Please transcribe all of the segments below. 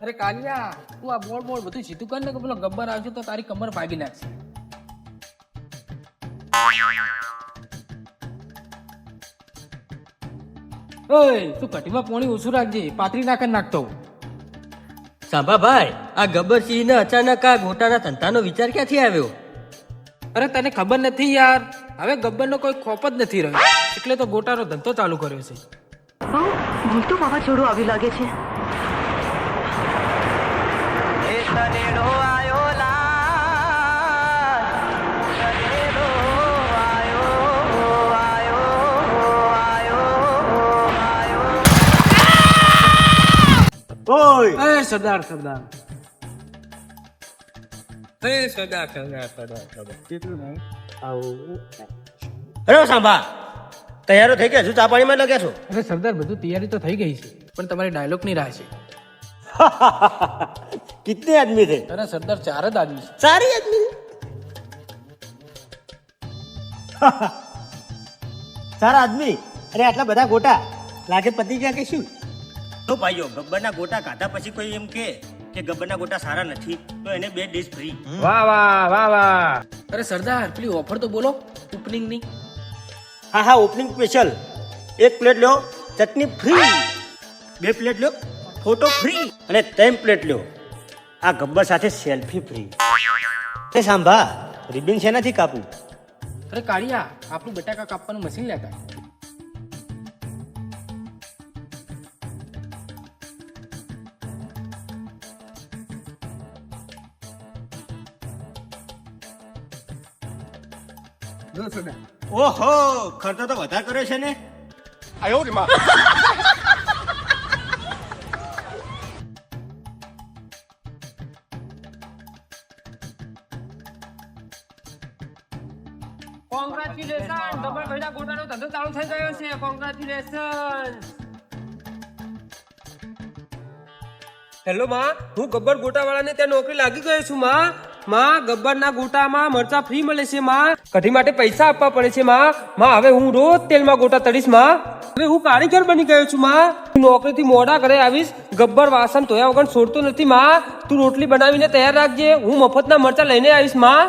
તું આ board board બધું સીધું કર ને કે પેલો ગબ્બર આવશે તો તારી કમર ભાગી નાખશે. ઓય તું કટીમાં પોણી ઓછું રાખજે પાતરી નાખે નાખતો સાંભાભાઈ આ ગબ્બરસિંહને અચાનક આ ગોટાના ધંધાનો વિચાર ક્યાંથી આવ્યો? અરે તને ખબર નથી યાર હવે ગબ્બરનો કોઈ ખોપ જ નથી રહ્યો એટલે તો ગોટાનો ધંધો ચાલુ કર્યો છે. બહુ મોટું વાવાઝોડું આવી લાગે છે. ઓય એ સરદાર સરદાર એ સદા સદા સદા સદા અરે સાંભા. તૈયારો થઈ ગયા છું? ચા પાણીમાં લગ્યા છો? અરે સરદાર બધું તૈયારી તો થઈ ગઈ છે પણ તમારી ડાયલોગની રાહ છે. કિતને આદમી थे? अरे સરદાર चार જ આદમી ही आदमी? આદમી સારા આદમી અરે આટલા બધા ગોટા લાગે પતી ગયા કે શું તો ભાઈઓ ગબ્બરના ગોટા ખાધા પછી કોઈ એમ કે કે ગબ્બરના ગોટા સારા નથી તો એને બે ડીશ ફ્રી વાહ વાહ વાહ વાહ અરે સરદાર પેલી ઓફર તો બોલો ઓપનિંગની હા હા ઓપનિંગ સ્પેશિયલ એક પ્લેટ લ્યો ચટણી ફ્રી બે પ્લેટ લ્યો ફોટો ફ્રી અને ત્રણ પ્લેટ લ્યો. આ ગબ્બર સાથે સેલ્ફી ફ્રી એ સાંભા રિબિન શેનાથી કાપું? અરે કાળિયા આપણું બટાકા કાપવાનું મશીન લેતા. ઓહો ખર્ચો તો વધારે કર્યો છે ને. કોંગ્રેચ્યુલેશન ડબલ ભૈડા ગોટાનો ધંધો ચાલુ થઈ ગયો છે. કોંગ્રેચ્યુલેશન હેલો માં. હું ગબ્બર ગોટાવાળાને ત્યાં નોકરી લાગી ગયો છું માં. માં ગબ્બરના ગોટામાં મરચા ફ્રી મળે છે માં. કઢી માટે પૈસા આપવા પડે છે માં. માં હવે હું રોજ તેલમાં ગોટા તળીશમાં. હવે હું કારીગર બની ગયો છું માં. હું નોકરીથી મોડા ઘરે આવીશ. ગબ્બર વાસણ ધોયા વગર છોડતો નથી માં. તું રોટલી બનાવીને તૈયાર રાખજે. હું મફતના મરચા લઈને આવીશમાં.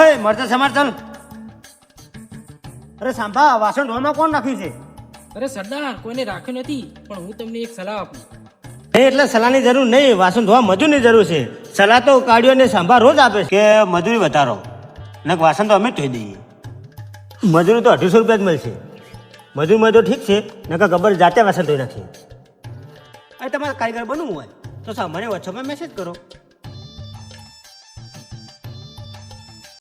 અય મરચા સમાર ચાલ. અરે સાંભા વાસણ ધોવામાં કોણ નાખ્યું છે? અરે સરદાર કોઈને રાખ્યું નથી પણ હું તમને એક સલાહ આપું. નહીં એટલે સલાહની જરૂર નહીં વાસણ ધોવા મજૂરની જરૂર છે. સલાહ તો કાઢ્યો ને સાંભા રોજ આપે છે. કે મજૂરી વધારો. ને વાસણ તો અમે જ ધોઈ દઈએ. મજૂરી તો અઢીસો રૂપિયા જ મળશે. મજૂર તો ઠીક છે નકર ગબર જાતે વાસણ ધોઈ નાખીએ અરે તમારે કારીગર બનવું હોય તો સાંભળે વોટ્સઅપમાં મેસેજ કરો.